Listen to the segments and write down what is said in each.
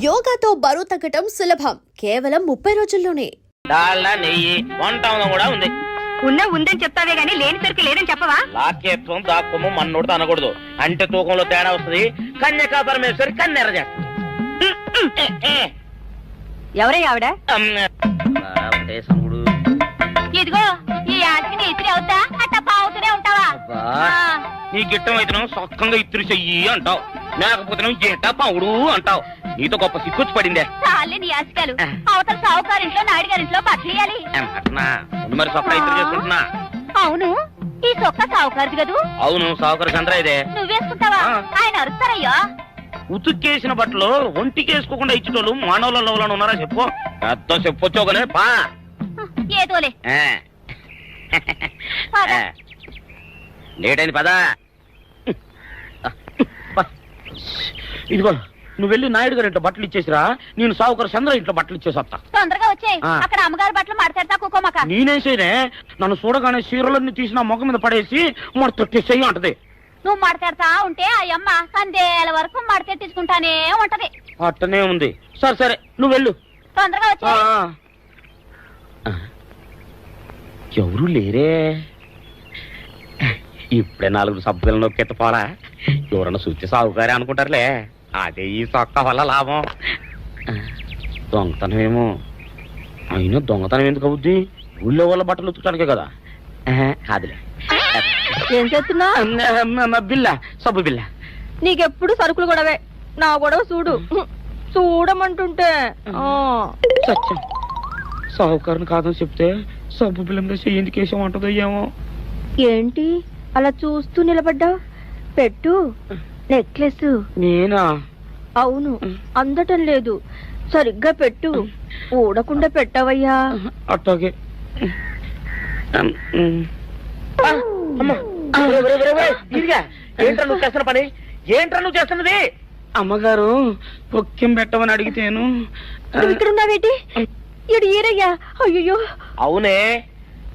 యోగాతో బరువు తగ్గటం సులభం. కేవలం ముప్పై రోజుల్లోనే. డాల్డా నెయ్యి వంట కూడా ఉంది. ఉన్న ఉందని చెప్తావే గానీ లేని సరికి లేదని చెప్పవా? లాక్యత్వం దాక్కుము మన్నోడితో అనకూడదు అంటే తూకంలో తేడా వస్తుంది. కన్యకా పరమేశ్వరి కన్నెర ఎవరై ఆవిడ. ఇదిగో ఈ ఆటకి నీ ఇస్త్రీ అవుతా? అట్ట పావుతూనే ఉంటావా? నీ గిట్టం అయితే సొక్కంగా ఇత్తురు చెయ్యి అంటావు. లేకపోతే జేట పావుడు అంటావు. నీతో గొప్ప సిక్కుచ్చి పడిందే చాలే నీ ఆశకాలు అవతల సావుకారింట్లో నాయుడు గారింట్లో బట్టలేయాలి ఏం అట్నా ముందు మరి సొక్క ఇత్తురు చేసుకుంటున్నా. అవును ఈ సొక్క సావుకారిది కదూ? అవును సావుకర్ చంద్ర ఇదే. నువ్వేసుకుంటావా. ఆయన అరుస్తారయ్యో. ఉతుక్కేసిన బట్టలు ఒంటికి వేసుకోకుండా ఇచ్చేటోళ్ళు మానవులలో ఉన్నారా చెప్పు. పెద్ద చెప్పొచ్చోగనే పా. ఏదోలే. లేటైంది పదా. ఇదిగో నువ్వు వెళ్ళి నాయుడు గారి ఇంట్లో బట్టలు ఇచ్చేసిరా నేను సావుకర్ చంద్ర ఇంట్లో బట్టలు ఇచ్చేసి వస్తా. తొందరగా వచ్చేయ్ ఆ. అక్కడ అమ్మగారి బట్టలు మాడతాడతా కుకోమక నేనేం చేయనే? నన్ను చూడగానే చీరలన్నీ తీసి నా ముఖం మీద పడేసి మొడ తొట్టేసేయి అంటది. నువ్వు మాడతాడతా ఉంటే ఆ అమ్మ సందేల వరకు మడతెట్టించుకుంటానే ఉంటది. అట్టనే ఉంది. సరే సరే నువ్వు వెళ్ళు. తొందరగా ఆ. ఎవరు లేరే? ఇప్పుడే నాలుగు సబ్బులు నొక్కెత్త పోరా. ఎవరన్నా చూస్తే సాగుకారే అనుకుంటారులే. అదే ఈ సొక్క వల్ల లాభం. ఆ, దొంగతనం ఏమో అయినా దొంగతనం ఎందుకు అవుద్ది? ఊళ్ళో వాళ్ళ బట్టలు ఉతుకడానికే కదా. కాదులే ఏం చేస్తున్నా బిల్ల సబ్బు బిల్ల. నీకెప్పుడు సరుకులు గొడవే. నా గొడవ చూడు. చూడమంటుంటే. ఆ. సత్యం సాహుకారుని కాదని చెప్తే సబ్బు బిల్ల ఎందుకు వేసాం అంటదో ఏమో. ఏంటి? అలా చూస్తూ నిలబడ్డావు? పెట్టు. నెక్లెస్? నేనా? అవును అందటం లేదు. సరిగ్గా పెట్టు. ఊడకుండా పెట్టవయ్యా. అట్టాగే ఏంట్రా నువ్వు చేస్తున్న పని? ఏంట్రా నువ్వు చేస్తున్నది? అమ్మగారు పొక్కెం పెట్టమని అడిగితేను. ఇక్కడ ఉన్నావేటి ఇడు ఈరయ్యా అయ్యో అవునే.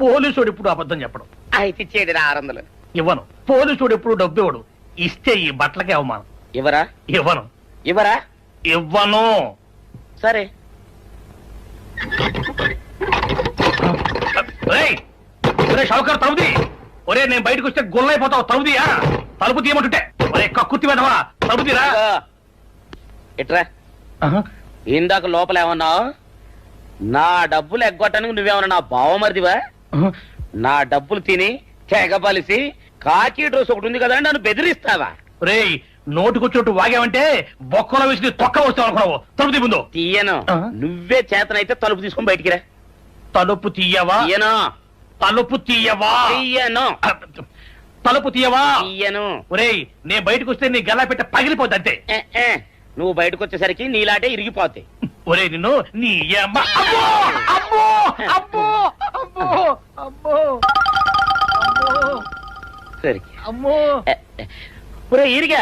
పోలీసుడు ఎప్పుడు అబద్ధం చెప్పడం. అయితే ఇచ్చేది ఆరు వందలు. ఇవ్వను. పోలీసుడు ఎప్పుడు డబ్బు ఇవ్వడు. ఇస్తే ఈ బట్టలకే అవమానం. ఇవ్వరా? ఇవ్వను. ఇవ్వరా? ఇవ్వను. సరే. రేయ్! ఒరే షౌకర్ తలుపుది ఒరే నేను బయటకు వస్తే గుల్లైపోతావు తలుపుదియా తలుపు తీయమంటుంటే. ఒరే కక్కుర్తి వెదవా తలుపుదిరా ఇదిగో. ఇట్రా. ఇందాక లోపల ఏమన్నావు? నా డబ్బులు ఎగ్గొట్టడానికి నువ్వేమన్నా నా బావమరిదివా? నా డబ్బులు తిని తెగబలిసి కాకి డ్రెస్ ఒకటి ఉంది కదా నన్ను బెదిరిస్తావా? రేయ్ నోటుకొచ్చినట్టు వాగావంటే బొక్కలో వేసి తొక్క వస్తావు అనుకున్నావు. తలుపు ముందు. తీయను? నువ్వే చేతనైతే తలుపు తీసుకొని బయటికి రా. తలుపు తీయవా? తీయను. తలుపు తీయవా? తీయను. తలుపు తీయవా? తీయను. ఒరేయ్ నేను బయటకు వస్తే నీ గల్లా పెట్ట పగిలిపోద్ది అంతే. నువ్వు బయటకు వచ్చేసరికి నీలాటే ఇరిగిపోతాయి ఒరే నిన్ను నీ అమ్మ. సరే. ఒరే ఈరిగా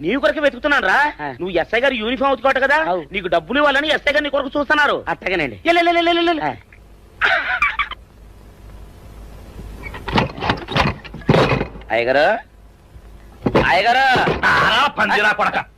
నీ కొరకు వెతుకుతున్నాను రా. నువ్వు ఎస్ఐ గారు యూనిఫామ్ ఉతుకోట కదా? నీకు డబ్బులు ఇవ్వాలని ఎస్ఐ గారు నీ కొరకు చూస్తున్నారు. అట్టగానండి. అయ్యగారు. అయ్యగారు. పందిరా కొడక.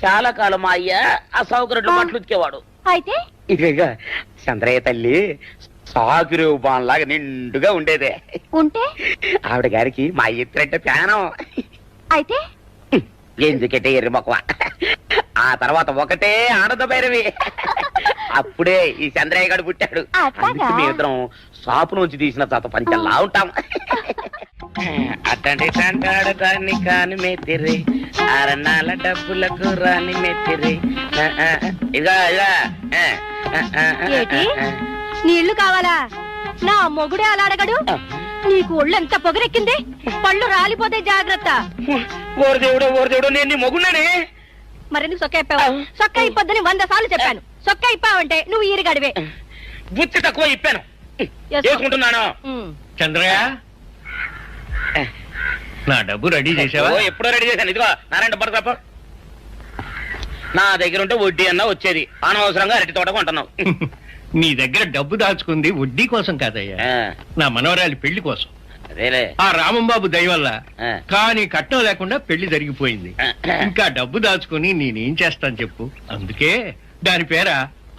చాలా కాలం మా అయ్య? ఆ సౌకర్యం బట్టలు ఉతికేవాడు. అయితే? ఇక చంద్రయ్య తల్లి సాగురు బాన్లాగా నిండుగా ఉండేదే. ఉంటే? ఆవిడ గారికి మా ఎత్తురంటే ప్యానం అయితే? ఎందుకంటే ఎర్రి మొక్కవ? ఆ తర్వాత ఒకటే ఆనంద భైరవి. అప్పుడే ఈ చంద్రయ్య గారు పుట్టాడు? అందుకే మేమిద్దరం షాపు నుంచి తీసిన తాత పంచల్లా ఉంటాం. అట్టండి తంటాడు కాని కాని మెత్తిరి అరణాల డబ్బులకు రాని మెత్తిరి? ఆ, నీళ్ళు కావాలా? నా మొగుడే అలా అడగడు. నీకు ఒళ్ళు ఎంత పొగరెక్కింది? పళ్ళు రాలిపోతే జాగ్రత్త. ఓరు దేవుడు ఓరు దేవుడు నేను నీ మొగున్నానే మరెందుకు సొక్క ఇప్పావు సొక్క ఇప్పొద్దని వంద సార్లు చెప్పాను. సొక్క ఇప్పావంటే నువ్వు ఈరిగడివే. బుద్ధి తక్కువ ఇప్పాను. చేసుకుంటున్నాను. చంద్రయ్య నా డబ్బు రెడీ చేసావా ఓ ఎప్పుడో రెడీ చేశాను. ఇదిగో నారాయణ డబ్బు తప్ప నా దగ్గర ఉంటే వడ్డీ అన్నా వచ్చేది. అనవసరంగా అరటి తోట కొంటున్నావు. నీ దగ్గర డబ్బు దాచుకుంది వడ్డీ కోసం కాదయ్యా. ఆ, నా మనవరాలి పెళ్ళి కోసం. అదేలే. ఆ రామంబాబు దయ వల్ల ఆ. కానీ కట్నం లేకుండా పెళ్ళి జరిగిపోయింది. ఇంకా డబ్బు దాచుకుని నేనేం చేస్తాను చెప్పు. అందుకే దాని పేర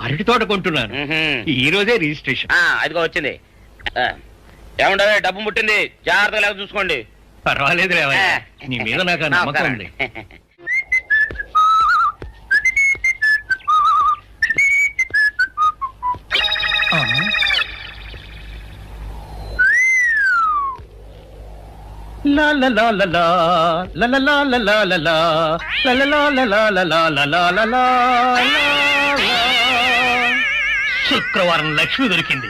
అరటి తోట కొంటున్నాను. మ్మ్హ్మ్. ఈ రోజే రిజిస్ట్రేషన్. ఆ, అదిగో వచ్చింది. ఆ, ఏమంటారే డబ్బు ముట్టింది జాగ్రత్తగా లేక చూసుకోండి పర్వాలేదు నీ మీద నాకు నమ్మకం శుక్రవారం లక్ష్మి దొరికింది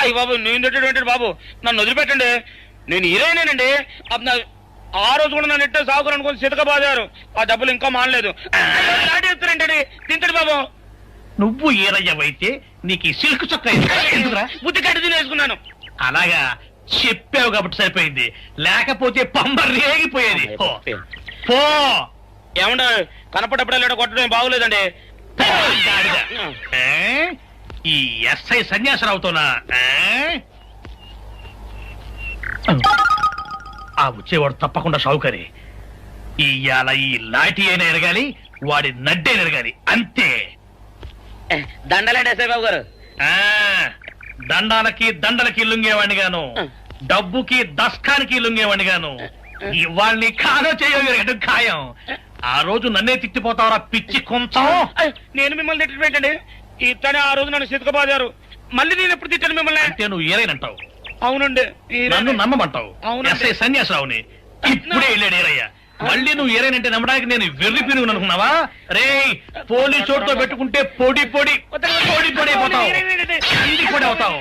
అయ్యి బాబు నేను తిట్టేటువంటి బాబు? నన్ను వదిలిపెట్టండి. నేను హీరోయినేనండి. ఆ రోజు కూడా నన్ను ఇట్టే సాగురు అనుకుని సితకబాదారు ఆ డబ్బులు ఇంకా మానలేదు. లాటేస్తారంటే తింటాడు బాబు. నువ్వు ఏరయ్యవైతే నీకు ఈ సిల్క్ చొక్క బుద్ధి కట్టి తినేసుకున్నాను అలాగా? చెప్పావు కాబట్టి సరిపోయింది. లేకపోతే పంబ రేగిపోయేది. పో. ఏమండ? కనపడప్పుడే కొట్టడం బాగులేదండి? ఈ ఎస్ఐ సన్యాసరావుతోనా? ఏ? ఆ వచ్చేవాడు తప్పకుండా షౌకరి ఇవాళ ఈ లాఠీ అయినా ఎరగాలి వాడి నడ్డైన ఎరగాలి అంతే. దండలేండి ఎస్ఐ బాబు గారు? ఆ దండాలకి దండలకి లొంగేవాడిని గాను డబ్బుకి దస్కానికి లొంగేవాడిని గాను వాళ్ళని కాదో చేయగలిగడం ఖాయం. ఆ రోజు నన్నే తిట్టిపోతావరా పిచ్చి కొంచెం? నేను మిమ్మల్ని తిట్టడం ఏంటండి? ఇతనే ఆ రోజు నన్ను సితకబాదారు మళ్ళీ నేను ఎప్పుడు తిట్టాను మిమ్మల్ని? అంటే నువ్వు ఏరైనంటావు అవునండి నన్ను నమ్మమంటావు? అవునండి. సన్యాసరావుని. ఇప్పుడే వెళ్ళాడు ఏరయ్య. మళ్ళీ నువ్వు ఏరైనంటే నమ్మడానికి నేను వెర్రి పిరుగు అనుకున్నావా? రే పోలీస్ చోటుతో పెట్టుకుంటే పొడి పొడి పొడి పొడి అయిపోతావు. కంది పొడి అవుతావు.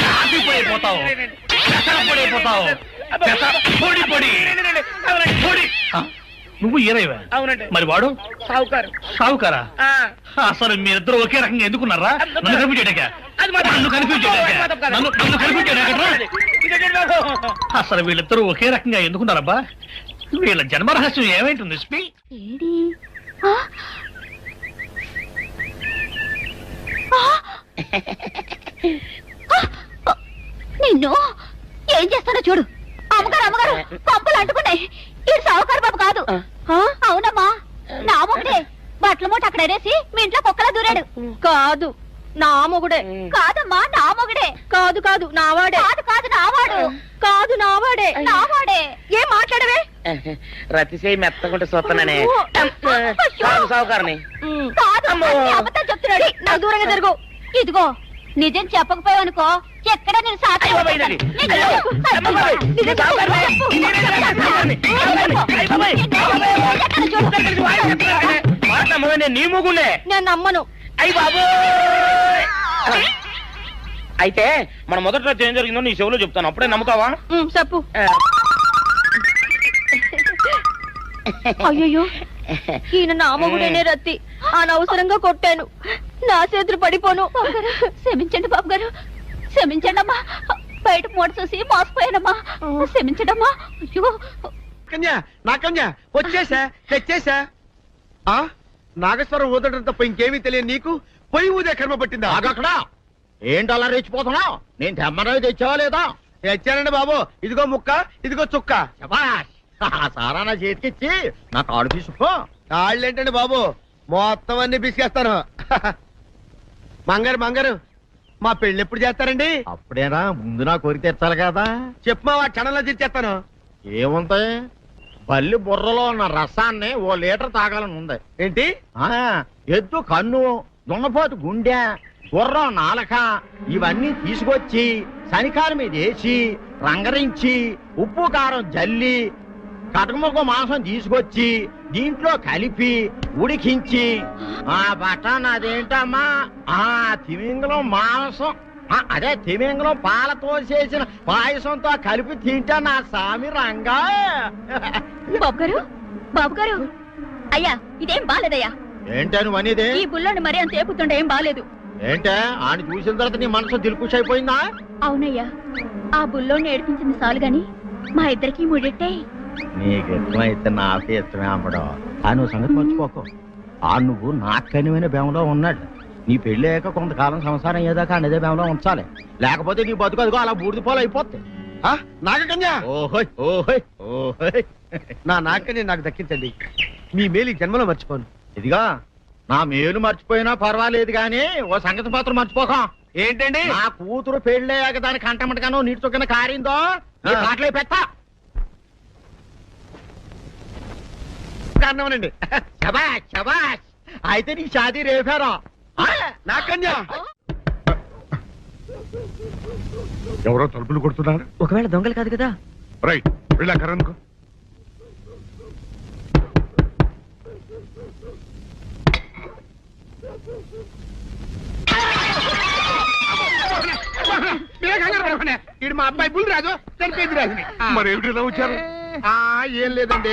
కాఫీ పొడి అయిపోతావు. పొడి అయిపోతావు. పొడి పొడి. పొడి. నువ్వు ఏరైవా అవునండి. మరి వాడు? సావుకారు. సావుకారా? ఆ, అసలు మీరిద్దరు ఒకే రకంగా ఎందుకున్నారా? నన్ను కన్ఫ్యూజ్ చేయడాక అది మా- నన్ను కన్ఫ్యూజ్ చేయడాక మా తప్పు కాదు. నన్ను నన్ను కన్ఫ్యూజ్ చేయడాక ఇదేంటి బాబు? అసలు వీళ్ళిద్దరూ ఒకే రకంగా ఎందుకున్నారబ్బా? వీళ్ళ జన్మ రహస్యం ఏమైంటుంది స్పీ! నిన్ను? ఏం చేస్తానో చూడు. అమ్మగారు అమ్మగారు పంపులు అంటుకున్నాయి. ఇది సావుకారు బాబు కాదు? అవునమ్మా. నా మొగుడే. బట్టల మూట అక్కడ ఎరేసి మీ ఇంట్లో కుక్కలా దూరాడు. కాదు నా మొగుడే. కాదమ్మా నా మొగుడే. కాదు కాదు నావాడే. కాదు కాదు నావాడు. కాదు నావాడే. నావాడే. ఏం మాట్లాడవే? రతిసేయి మెత్తకుంటే చూస్తున్నానే. అయ్యో. సాగు సావుకారని ఉమ్. కాదు అబద్ధాలు చెప్తున్నాడు. నాకు దూరంగా జరుగు. ఇదిగో. నిజం చెప్పకపోయావనుకో ఎక్కడ నేను నీ ముగుండే. నేను నమ్మను. అయ్యి బాబు అయితే మన మొదటి రోజు ఏం జరిగిందో నీ చెవులో చెప్తాను. అప్పుడే నమ్ముతావా? చెప్పు. అయ్యో ఈయన నా మొగుడేనే రత్తి. అనవసరంగా కొట్టాను. నా చేతులు పడిపోను. క్షమించండి బాబు గారు. క్షమించండి అమ్మా బయట మూట చూసి మోసపోయానమ్మా. క్షమించడమ్మా. అయ్యో. కన్యా నా కన్యా వచ్చేసా తెచ్చేసా? ఆ? నాగేశ్వరం ఊదడం తప్ప ఇంకేమీ తెలియదు నీకు? పొయ్యి ఊదే కర్మ పట్టిందా? ఆగక్కడ ఏంటి అలా రెచ్చిపోతున్నావు నేను తెమ్మనవి తెచ్చావా లేదా? తెచ్చానండి బాబు. ఇదిగో ముక్క ఇదిగో చుక్క. శభాష్. ఆ సారా నా చేతికిచ్చి నా కాడు తీసుకో కాళ్ళేంటండి బాబు? మొత్తం అన్ని పిసికేస్తాను. మంగారు మంగారు మా పెళ్ళి ఎప్పుడు చేస్తారండి? అప్పుడేనా ముందు నా కోరిక తెచ్చాలి కదా. చెప్పు మా క్షణంలో తీర్చేస్తాను. ఏముంటాయి? బల్లి బుర్రలో ఉన్న రసాన్ని ఓ లీటర్ తాగాలని ఉంది. ఏంటి? ఆ ఎద్దు కన్ను దున్నపోతు గుండె గుర్రం నాలక ఇవన్నీ తీసుకొచ్చి శనికాల మీద వేసి రంగరించి ఉప్పు కారం జల్లి కటకముక్క మాంసం తీసుకొచ్చి దీంట్లో కలిపి ఉడికించి ఆ బటన్ అదేంటమ్మా? ఆ తిమింగలం మాంసం. ఆ, అదే తిమింగలం పాలతో చేసిన పాయసంతో కలిపి తింటా నా సామి రంగా. బాబు గారు బాబు గారు అయ్యా ఇదేం బాలేదయ్యా. ఏంటని నువ్వు అనేది? ఈ బుల్లోని మరీ అంత ఏపుతుండే ఏం బాలేదు. ఏంటే? ఆయన చూసిన తర్వాత నీ మనసు దిల్కుష్ అయిపోయిందా అవునయ్యా ఆ బుల్లోని ఏడిపించింది చాలు గాని మా ఇద్దరికి ముడిట్టే. నీకు ఇష్టమైతే నాకే ఇష్టమే అమ్మడం. ఆ నువ్వు సంగతి మర్చిపోకు. ఆ నువ్వు నాకు కనివైన బేమలో ఉన్నాడు. నీ పెళ్ళి అయ్యాక కొంతకాలం సంసారం ఏదాకా అనేదే బేమలో ఉంచాలి. లేకపోతే నీ బతుకు అదిగో అలా బూడిద పోలు అయిపోద్ది ఆ, నాగకన్యా! ఓహోయ్ ఓహోయ్ ఓహోయ్. నా నాగకన్య నాకు దక్కించండి. మీ మేలు ఈ జన్మలో మర్చిపోను. ఇదిగా నా మేలు మర్చిపోయినా పర్వాలేదు గాని ఓ సంగతి మాత్రం మర్చిపోకం. ఏంటండి? నా కూతురు పెళ్ళయ్యాక దాని కంటమటగానో నీటి చొక్కన కారిందో. కాటలే పెట్ట. కారణమనండి శబాష్ శబాష్ అయితే నీ షాదీ రేపారా? నాకన్యా ఎవరో తలుపులు కొడుతున్నారు? ఒకవేళ దొంగలు కాదు కదా? రైట్ వెళ్ళా కరణ్కు మా అబ్బాయి బుల్ రాజు చనిపోయింది రాజుని మరి ఏమిటి ఇలా వచ్చారు? ఆ ఏం లేదండి.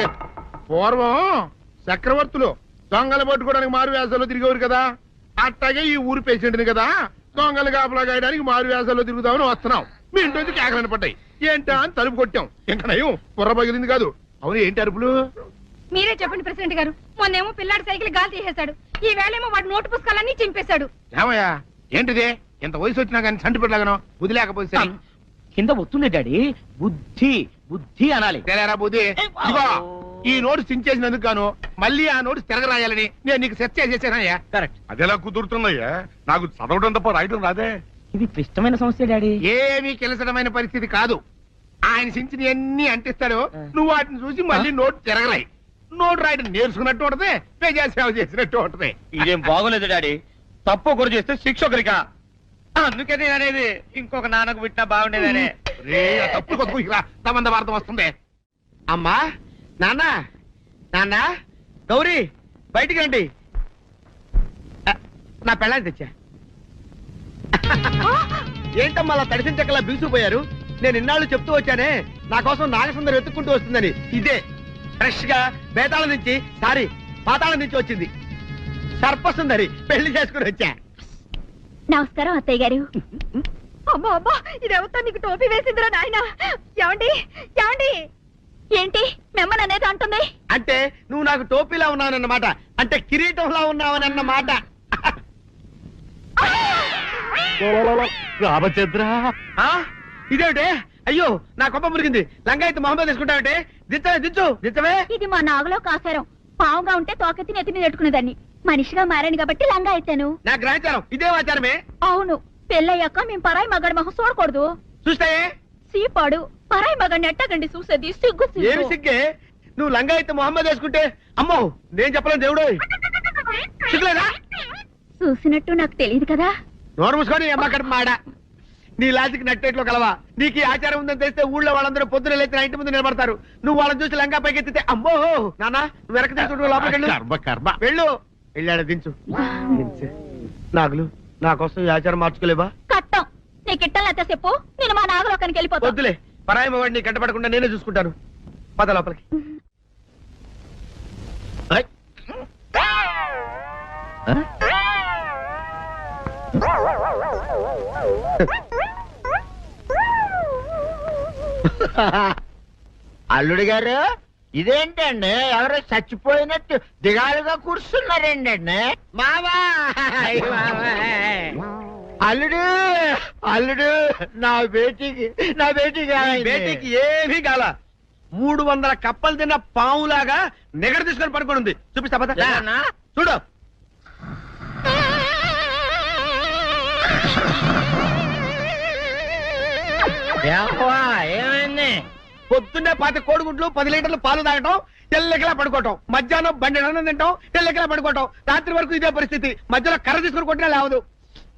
పూర్వం చక్రవర్తులు దొంగలు పట్టుకోవడానికి మారు వేసాల్లో తిరిగేవారు కదా. అట్టాగే ఈ ఊరు పేషెంట్ని కదా దొంగలు కాపలా గాయడానికి మారు వేసాల్లో తిరుగుదామని వస్తున్నాం. మీ ఇంటి నుంచి కేకలని పడ్డాయి. ఏంటా అని తలుపు కొట్టాం. ఇంకా నయం బుర్ర పగిలింది కాదు. అవును ఏంటి అరుపులు? మీరే చెప్పండి ప్రెసిడెంట్ గారు. మొన్నేమో పిల్లాడి సైకిల్ గాలి తీసేశాడు. ఈ వేళేమో వాడి నోటు పుస్తకాలన్నీ చింపేశాడు. ఏమయ్యా? ఏంటిది? ఇంత వయసు వచ్చినా కానీ చంటి పెట్టలాగను వదిలేకపోతే సరే. కింద వస్తుంది డాడీ. బుద్ధి. బుద్ధి అనాలి. తెలేరా బుద్ధి? ఇదిగో ఈ నోటు చించేసినందుకు గాను మళ్ళీ ఆ నోటు తిరగరాయాలని నేను నీకు సెట్ చేసేసానయ్యా. కరెక్ట్. అదెలా కుదురుతుందయ్యా? నాకు చదవడం తప్ప రాయడం రాదే. ఇది క్లిష్టమైన సమస్య డాడీ. ఏమీ కిలసడమైన పరిస్థితి కాదు. ఆయన చించిన ఎన్ని అంటిస్తాడు నువ్వు వాటిని చూసి మళ్ళీ నోటు తిరగరాయి. నోటు రాయడం నేర్చుకున్నట్టు ఉంటది ప్రజా సేవ చేసినట్టు ఉంటది. ఇదేం బాగోలేదు డాడీ. తప్పు ఒకరు చేస్తే శిక్ష ఒకరికా. అందుకే నేను అనేది ఇంకొక నాన్నకు పెట్టినా బాగుండేదనే. రే తప్పుడు వార్త వస్తుంది. అమ్మా నాన్న నాన్న గౌరీ బయటికి రండి. నా పెళ్ళాన్ని తెచ్చా. ఏంటమ్మా అలా తడిసిన చెక్కలా బిగుసిపోయారు? నేను ఇన్నాళ్ళు చెప్తూ వచ్చానే నా కోసం నాగసుందరం వెతుక్కుంటూ వస్తుందని. ఇదే ఫ్రెష్గా బేతాళం నుంచి సారీ పాతాళం నుంచి వచ్చింది. సర్పసుందరి పెళ్ళి చేసుకుని వచ్చా. నమస్కారం అత్తయ్య గారు. అమ్మా అమ్మా ఇదేవతా నీకు టోపీ వేసిందిరా నాయన. ఏమండి ఏమండి? ఏంటి మిమ్మల్ని అనేది అంటుంది? అంటే నువ్వు నాకు టోపీలా ఉన్నావనన్నమాట. అంటే కిరీటంలా ఉన్నావనన్నమాట. రామచంద్ర? ఇదేమిటే? అయ్యో నా కొప్ప మురిగింది. లంగాయత్ మొహమ్మద్ తీసుకుంటావంటే? దిచ్చవే దించు దిచ్చవే ఇది మా నాగులో కాసారం. పావుగా ఉంటే తోకెత్తి నెత్తి మీద పెట్టుకునేదాన్ని. మనిషిగా మారాను కాబట్టి లంగా అయితాను నా గ్రహచారం ఇదే ఆచారమే. అవును. పెళ్ళయ్యాక మేము పరాయి మగాడి మొహం చూడకూడదు. చూస్తాయే సీపాడు పరాయి మగాడిని ఎట్టగండి చూసేది సిగ్గు ఏమి సిగ్గు? సిగ్గే నువ్వు లంగాయత్ మొహమ్మద్ వేసుకుంటే అమ్మో నేను చెప్పలేను దేవుడు. సిగ్గులేదా? చూసినట్టు నాకు తెలియదు కదా. నోరు మూసుకొని అమ్మ కడుపు మాడ. నీ లాజిక్ నట్టేట్లో కలవా. నీకు ఈ ఆచారం ఉందని తెలిస్తే ఊళ్ళో వాళ్ళందరూ పొద్దున లేచి నా ఇంటి ముందు నిలబడతారు. నువ్వు వాళ్ళని చూసి లంగా పైకి ఎత్తితే అమ్మో నాన్న నువ్వు వెనక తీసుకుంటూ లోపలికి వెళ్ళు. కర్మ కర్మ. వెళ్ళు. వెళ్ళాడు దించు. దించు. నాగులు నా కోసం ఈ ఆచారం మార్చుకోలేవా? కట్టం. నీకు ఇట్టలేత చెప్పు. నేను మా నాగలోకానికి వెళ్ళిపోతా. వద్దులే. పరాయి వాడిని కంటపడకుండా నేనే చూసుకుంటాను. పద లోపలికి? అల్లుడు గారు ఇదేంటండి? ఎవరో చచ్చిపోయినట్టు దిగాలుగా కూర్చున్నారేంటండి. మావా. మావా. అల్లుడు అల్లుడు నా బేటీకి నా బేటీకి బేటీకి ఏమీ కాల. మూడు వందల కప్పలు తిన్న పావులాగా నిగడ తీసుకొని పడుకొని ఉంది. చూపిస్తా పద? చూడు. ఏమైంది? పొద్దున్నే పాతి కోడిగుడ్లు పది లీటర్లు పాలు తాగటం తెల్లకిలా పడుకోవటం. మధ్యాహ్నం బండి తింటాం తెల్లకిలా పడుకోవటం. రాత్రి వరకు ఇదే పరిస్థితి. మధ్యలో కర్ర తీసుకుని కొట్టినా లేవదు.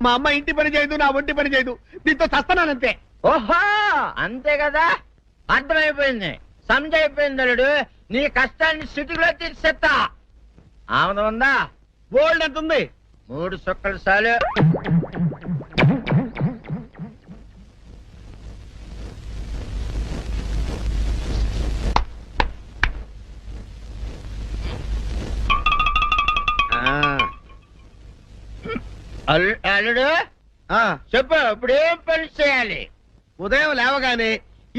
మా అమ్మ ఇంటి పని చేయదు నా ఒంటి పని చేయదు. దీంతో చస్తున్నానంతే ఓహో అంతే కదా? అర్థమైపోయింది. సంజైపోయింది అల్లుడు నీ కష్టాన్ని సిటీలో తీర్చేస్తా. ఆమె ఉందా? గోల్డ్ ఎంత ఉంది? మూడు సుక్కలు చాలు. అల్లుడు? చెప్పు ఇప్పుడు ఏం పని చేయాలి? ఉదయం లేవగానే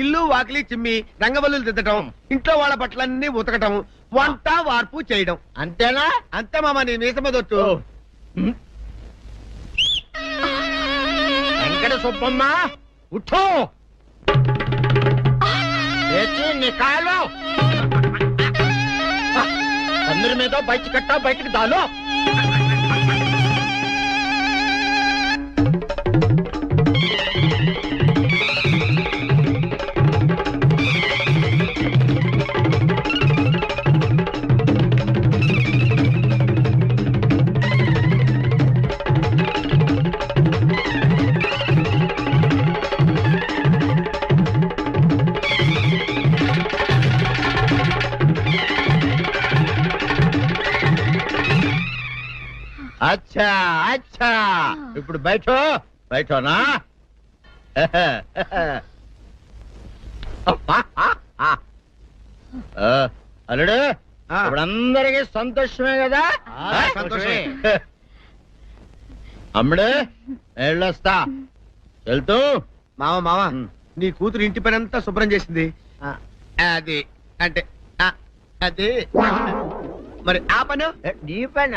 ఇల్లు వాకిలి చిమ్మి రంగవల్లులు దిద్దటం ఇంట్లో వాళ్ళ బట్టలన్నీ ఉతకటం వంట వార్పు చేయడం. అంతేనా? అంతే మామ నీ మీసమదొట్టు వెంకట సుబ్బమ్మ ఉఠో. నీ కాలు. అందరి మీద బయట కట్ట బయటికి దాలో ఇప్పుడు బయట బయటనా? అల్లుడు ఆ. ఇప్పుడు అందరికి సంతోషమే కదా? సంతోషమే. అమ్ముడు వెళ్ళొస్తా వెళ్తూ. మామ మామ ఉమ్. నీ కూతురు ఇంటి పని అంతా శుభ్రం చేసింది. అది అంటే అది. మరి ఆ పను? నీ పైన?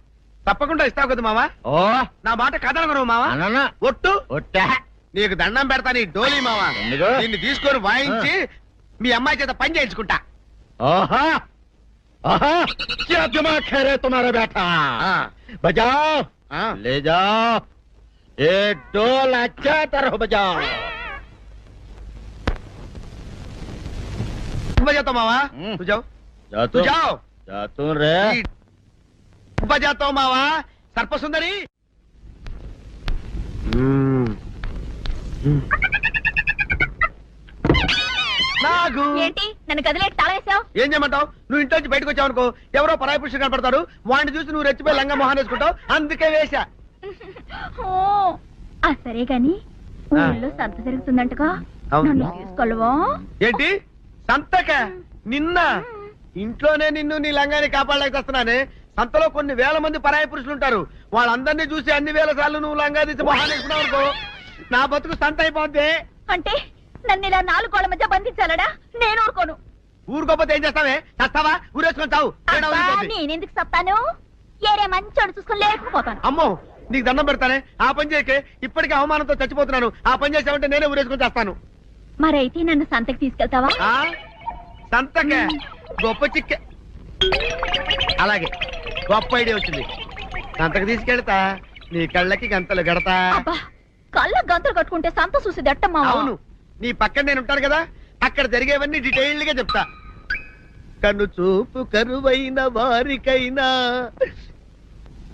తప్పకుండా ఇస్తావు కదా మావా ఓ నా మాట కాదనగను మావా అననా ఒట్టు ఒట్టా నీకు దండం పెడతా నీ డోలీ మావా ఎందుకు? నిన్ను తీసుకొని వాయించి మీ అమ్మాయి చేత పని చేయించుకుంటా ओहा ओहा क्या दिमाग है रे तुम्हारा बेटा ఆ, बजाओ ఆ. ले जाओ ये डोल अच्छा तरह बजाओ बजाता मावा हम्म। तू जाओ जा तू जाओ जा तू रे बजाता గొప్ప మావా? సర్పసుందరి? ఏం చేయమంటావు? నువ్వు ఇంట్లో నుంచి బయటకు వచ్చావు అనుకో ఎవరో పరాయి పురుషుడు కనపడతాడు వాడిని చూసి నువ్వు రెచ్చిపోయి లంగా మొహం వేసుకుంటావు అందుకే వేశా. సరే గాని సంత ఏంటి? సంతక? నిన్న? ఇంట్లోనే నిన్ను నీ లంగాన్ని కాపాడలేకొస్తున్నానే సంతలో కొన్ని వేల మంది పరాయి పురుషులు ఉంటారు. వాళ్ళందరినీ చూసి అన్ని వేల సార్లు నువ్వు లంగా తీసి అనుకో. నా బతుకు సంత అయిపోద్ది. అంటే నన్ను ఇలా నాలుగు గోళ్ళ మధ్య బంధించాలడా నేను ఊరుకోను. ఊరుకోపోతే ఏం చేస్తావే? చస్తావా? ఊరేసుకొని చావు. నేనెందుకు చెప్తాను ఏరే మంచోడు చూసుకుని లేకపోతాను అమ్మో నీకు దండం పెడతానే? ఆ పని చేయకే ఇప్పటికే అవమానంతో చచ్చిపోతున్నాను. ఆ పని చేసావంటే నేనే ఊరేసుకొని చేస్తాను. మరైతే నన్ను సంతకి తీసుకెళ్తావా? ఆ? సంతకే. గొప్ప చిక్కే. అలాగే. గొప్ప ఐడియా వచ్చింది. సంతకు తీసుకెళ్తా నీ కళ్ళకి గంతలు గడతా. అబ్బా కళ్ళ గంతులు కట్టుకుంటే సంత చూసి దట్టమ్మా అవును నీ పక్కన నేను ఉంటాను కదా అక్కడ జరిగేవన్నీ డీటెయిల్డ్గా చెప్తా. కను చూపు కరువైన వారికైనా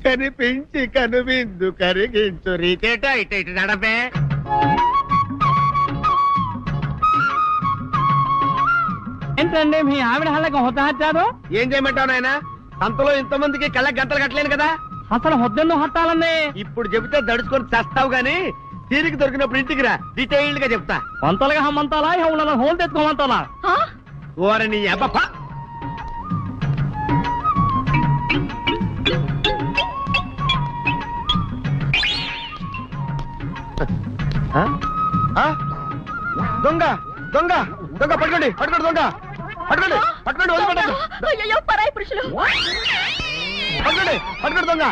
కనిపించి కనువిందు కరిగించు. రీతేట ఇట ఇటు నడపే. ఏంటండి మీ ఆవిడ హల్లకి హొత్తహచ్చారు ఏం చేయమంటావు నాయన? సంతలో ఇంతమందికి కళ్ళకి గంటలు కట్టలేను కదా? అసలు హొద్దెన్ను హత్తాలండి ఇప్పుడు చెబితే దడుచుకొని చస్తావు గాని తీరిక దొరికినప్పుడు ఇంటికి రా. డీటెయిల్డ్గా చెప్తా. వంతలుగా హమ్మంతాలా? ఎవరు హోల్ తెచ్చుకోమంతాలా? ఓరని అబ్బప్ప? దొంగ దొంగ దొంగ పట్టుకోండి పట్టుకోండి దొంగ. పట్టుకోండి పట్టుకోండి వదిలిపెట్టండి అయ్యయ్యో, పరాయి పురుషులు! పట్టుకోండి పట్టుకోండి దొంగ.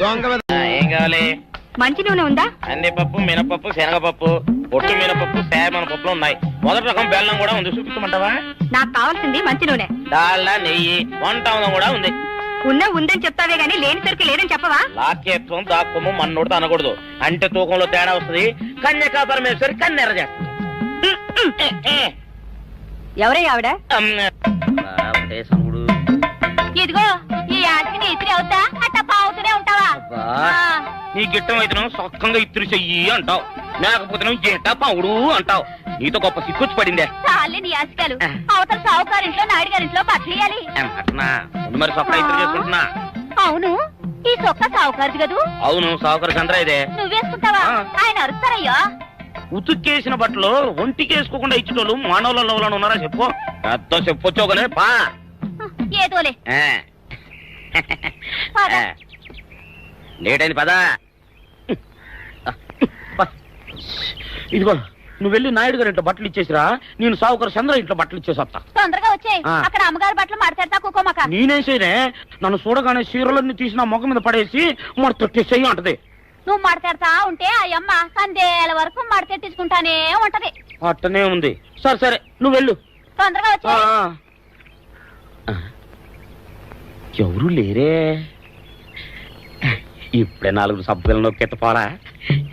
దొంగ మీద- ఏం కావాలి? మంచి నూనె ఉందా? కందిపప్పు మినపప్పు శనగపప్పు పొట్టు మినపప్పు సేమన పప్పులు ఉన్నాయి. మొదటి రకం బెల్లం కూడా ఉంది. చూపించమంటావా నాకు కావాల్సింది మంచి నూనె. డాల్డా నెయ్యి వంట కూడా ఉంది. ఉన్న ఉందని చెప్తావే గానీ లేని సరికి లేదని చెప్పవా? లాక్యత్వం దాక్కుము మన్నోడితో అనకూడదు అంటే తూకంలో తేడా వస్తుంది. కన్యకా పరమేశ్వరి కన్నెర చేస్తుంది. ఎవరై ఆవిడ? ఇదిగో ఈ ఆటకి నీ ఇతిరి అవుతా అట్ట పావుతూనే ఉంటావా? నీ గిట్టం అయితే సొక్కంగా ఇత్తురు చెయ్యి అంటావు. లేకపోతే జేట పావుడు అంటావు. నీతో గొప్ప సిక్కుచ్చి పడిందే. చాలే నీ ఆశకాలు అవతల సావుకారింట్లో నాయుడు గారింట్లో బట్టలు ఇయ్యాలి ఏం అట్నా ముందు మరి సొక్క ఇత్తురు చేసుకుంటున్నా. అవును ఈ సొక్క సావుకారిది కదూ? అవును సావుకర్ చంద్ర ఇదే. నువ్వేసుకుంటావా. ఆయన అరుస్తారయ్యో. ఉతుక్కేసిన బట్టలు ఒంటికి వేసుకోకుండా ఇచ్చేటోళ్ళు మానవులలో ఉన్నారా చెప్పు? పెద్ద చెప్పొచ్చోగనే పా. ఏదోలే. లేటైంది పదా. ఇదిగో నువ్వు వెళ్ళి నాయుడు గారి ఇంట్లో బట్టలు ఇచ్చేసిరా. నేను సావుకర్ చంద్ర ఇంట్లో బట్టలు ఇచ్చేసి తొందరగా వచ్చేయ్. ఆ. అక్కడ అమ్మగారి బట్టలు మడతెడతా కుకోమక. నేనేం చేయనే? నన్ను చూడగానే చీరలన్నీ తీసి నా ముఖం మీద పడేసి మరి తొట్టేసేయి అంటది. నువ్వు మడతెడతా ఉంటే ఆ అమ్మ సందేల వరకు మడతెట్టించుకుంటానే ఉంటది. అట్టనే ఉంది. సరే సరే నువ్వు వెళ్ళు. తొందరగా. ఎవరు లేరే? ఇప్పుడే నాలుగు సబ్బులు నొక్కెత్త పోరా?